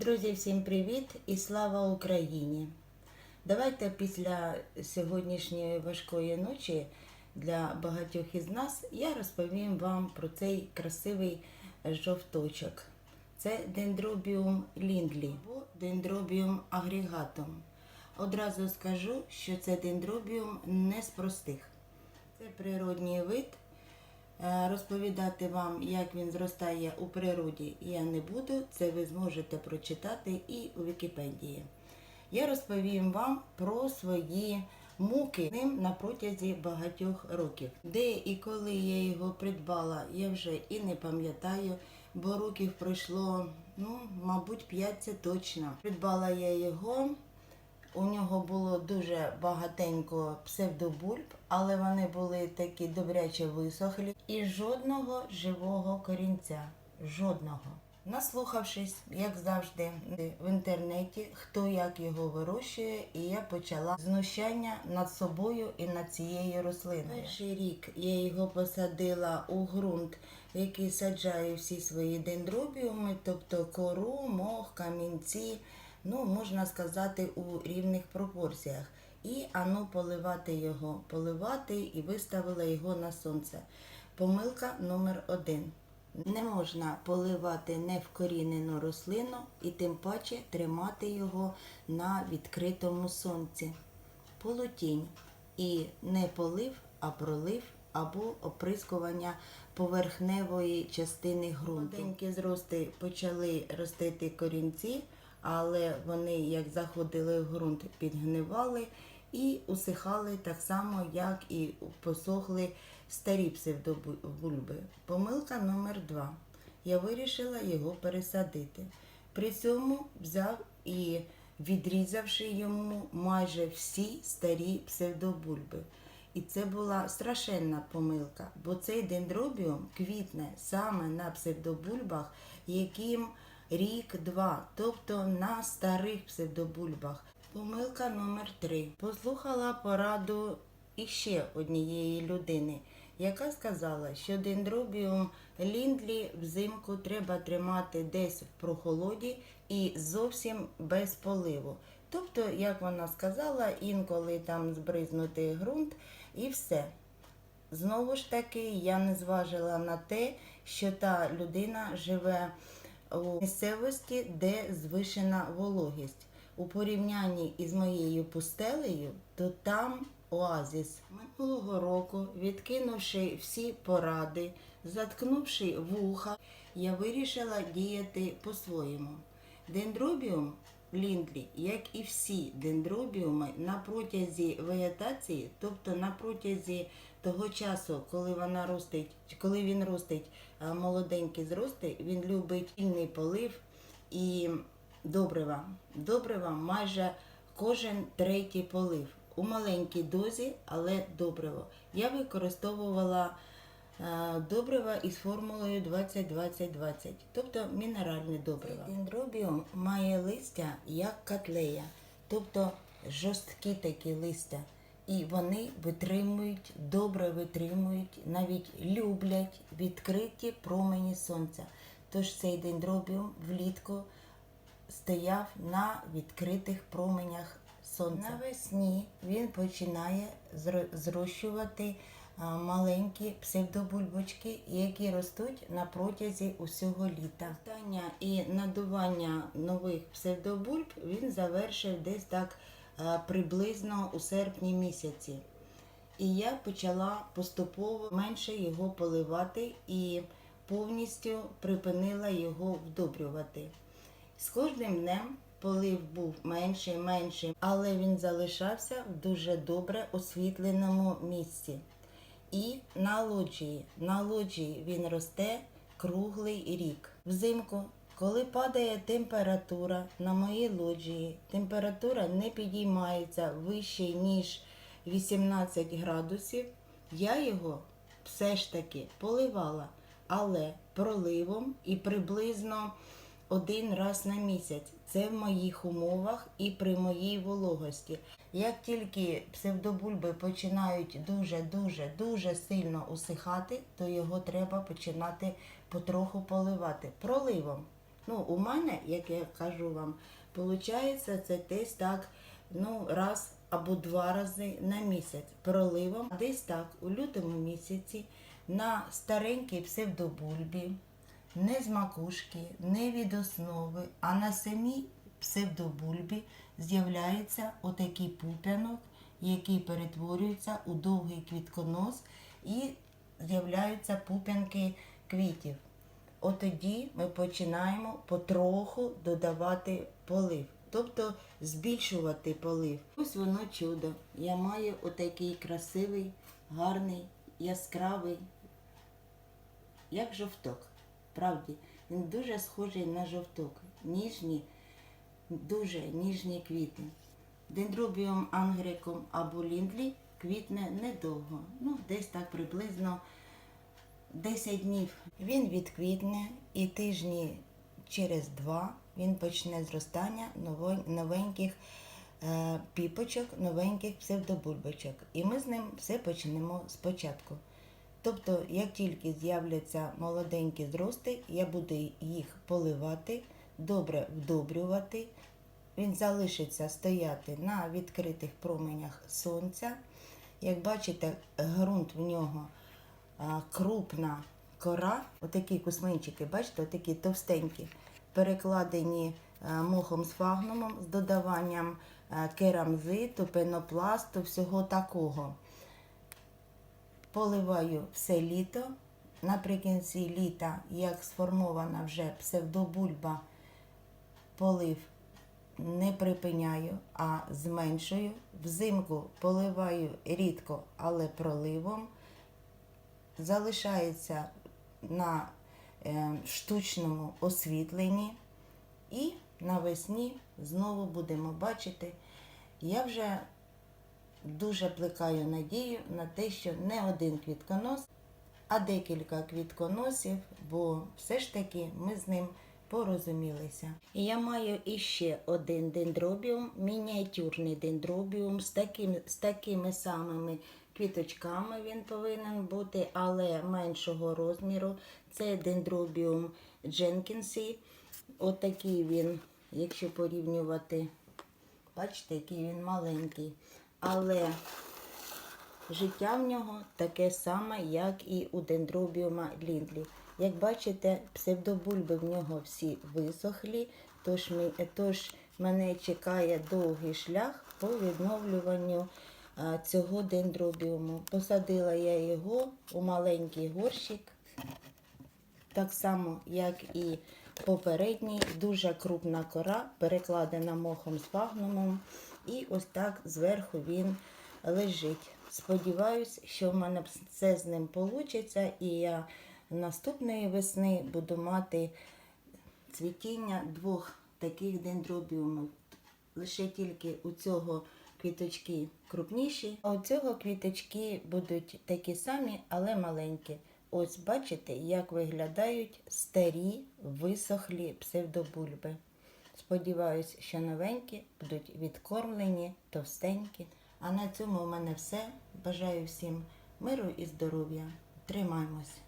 Друзі, всім привіт і слава Україні! Давайте після сьогоднішньої важкої ночі для багатьох із нас я розповім вам про цей красивий жовточок. Це дендробіум ліндлі або дендробіум агрегатум. Одразу скажу, що це дендробіум не з простих. Це природній вид. Е, Розповідати вам, як він зростає у природі, я не буду. Це ви зможете прочитати і у Вікіпедії. Я розповім вам про свої муки ним на протязі багатьох років. Де і коли я його придбала, я вже і не пам'ятаю, бо років пройшло, ну, мабуть, 5 це точно. Придбала я його. У нього було дуже багатенько псевдобульб, але вони були такі добряче висохлі. І жодного живого корінця. Жодного. Наслухавшись, як завжди, в інтернеті, хто як його вирощує, і я почала знущання над собою і над цією рослиною. Перший рік я його посадила у ґрунт, який саджаю всі свої дендробіуми, тобто кору, мох, камінці ну, можна сказати, у рівних пропорціях. І ану поливати його, поливати і виставила його на сонце. Помилка номер один. Не можна поливати невкорінену рослину і тим паче тримати його на відкритому сонці. Полутінь. І не полив, а пролив або оприскування поверхневої частини ґрунту. Маленькі зрости почали ростити корінці але вони, як заходили в ґрунт, підгнивали і усихали так само, як і посохли старі псевдобульби. Помилка номер два. Я вирішила його пересадити. При цьому взяв і відрізавши йому майже всі старі псевдобульби. І це була страшенна помилка, бо цей дендробіум квітне саме на псевдобульбах, яким рік-два, тобто на старих псевдобульбах. Помилка номер 3 Послухала пораду іще однієї людини, яка сказала, що дендробіум ліндлі взимку треба тримати десь в прохолоді і зовсім без поливу. Тобто, як вона сказала, інколи там збризнути ґрунт і все. Знову ж таки, я не зважила на те, що та людина живе у місцевості, де звишена вологість. У порівнянні із моєю пустелею, то там оазіс. Минулого року, відкинувши всі поради, заткнувши вуха, я вирішила діяти по-своєму. Дендробіум ліндлі, як і всі дендробіуми, на протязі вегетації, тобто на протязі того часу, коли вона ростить, коли він ростить молоденькі зрости, він любить вільний полив і добрива. Добрива майже кожен третій полив. У маленькій дозі, але добриво. Я використовувала добрива із формулою 20-20-20, тобто мінеральне добриво. Дендробіум має листя як котлея, тобто жорсткі такі листя. І вони витримують, добре витримують, навіть люблять відкриті промені сонця. Тож цей дендробіум влітку стояв на відкритих променях сонця. Навесні він починає зрощувати маленькі псевдобульбочки, які ростуть на протязі усього літа. Стання і надування нових псевдобульб він завершив десь так приблизно у серпні місяці. І я почала поступово менше його поливати і повністю припинила його вдобрювати. З кожним днем полив був менший, менший, але він залишався в дуже добре освітленому місці. І на лоджії. На лоджії він росте круглий рік. Взимку, коли падає температура на моїй лоджії, температура не підіймається вище, ніж 18 градусів, я його все ж таки поливала, але проливом і приблизно один раз на місяць. Це в моїх умовах і при моїй вологості. Як тільки псевдобульби починають дуже-дуже дуже сильно усихати, то його треба починати потроху поливати проливом. Ну, у мене, як я кажу вам, виходить це десь так, ну, раз або два рази на місяць проливом. Десь так, у лютому місяці на старенькій псевдобульбі, не з макушки, не від основи, а на самій псевдобульбі з'являється отакий пуп'янок, який перетворюється у довгий квітконос і з'являються пуп'янки квітів. Отоді ми починаємо потроху додавати полив, тобто збільшувати полив. Ось воно чудо. Я маю отакий красивий, гарний, яскравий, як жовток. Правді, він дуже схожий на жовток. Ніжні, дуже ніжні квіти. Дендробіум ангрикум або ліндлі квітне недовго, ну десь так приблизно 10 днів. Він відквітне і тижні через два він почне зростання новеньких е, піпочок, новеньких псевдобульбочок. І ми з ним все почнемо спочатку. Тобто, як тільки з'являться молоденькі зрости, я буду їх поливати, добре вдобрювати. Він залишиться стояти на відкритих променях сонця. Як бачите, ґрунт в нього крупна кора, отакі кусминчики, бачите, отакі товстенькі, перекладені мохом з фагнумом з додаванням керамзиту, пенопласту, всього такого. Поливаю все літо. Наприкінці літа, як сформована вже псевдобульба, полив не припиняю, а зменшую. Взимку поливаю рідко, але проливом. Залишається на е, штучному освітленні. І навесні знову будемо бачити. Я вже дуже плекаю надію на те, що не один квітконос, а декілька квітконосів, бо все ж таки ми з ним порозумілися. І я маю іще один дендробіум, мініатюрний дендробіум з, таким, з такими самими квіточками він повинен бути, але меншого розміру. Це дендробіум Дженкінсі. Отакий він, якщо порівнювати, бачите, який він маленький. Але життя в нього таке саме, як і у дендробіума ліндлі. Як бачите, псевдобульби в нього всі висохлі, тож, тож мене чекає довгий шлях по відновлюванню цього дендробіуму. Посадила я його у маленький горщик, так само, як і попередній, дуже крупна кора, перекладена мохом з фагнумом. І ось так зверху він лежить. Сподіваюсь, що в мене все з ним вийде, і я наступної весни буду мати цвітіння двох таких дендробіумів. Лише тільки у цього квіточки крупніші, а у цього квіточки будуть такі самі, але маленькі. Ось бачите, як виглядають старі висохлі псевдобульби. Сподіваюсь, що новенькі будуть відкормлені, товстенькі. А на цьому у мене все. Бажаю всім миру і здоров'я. Тримаймось!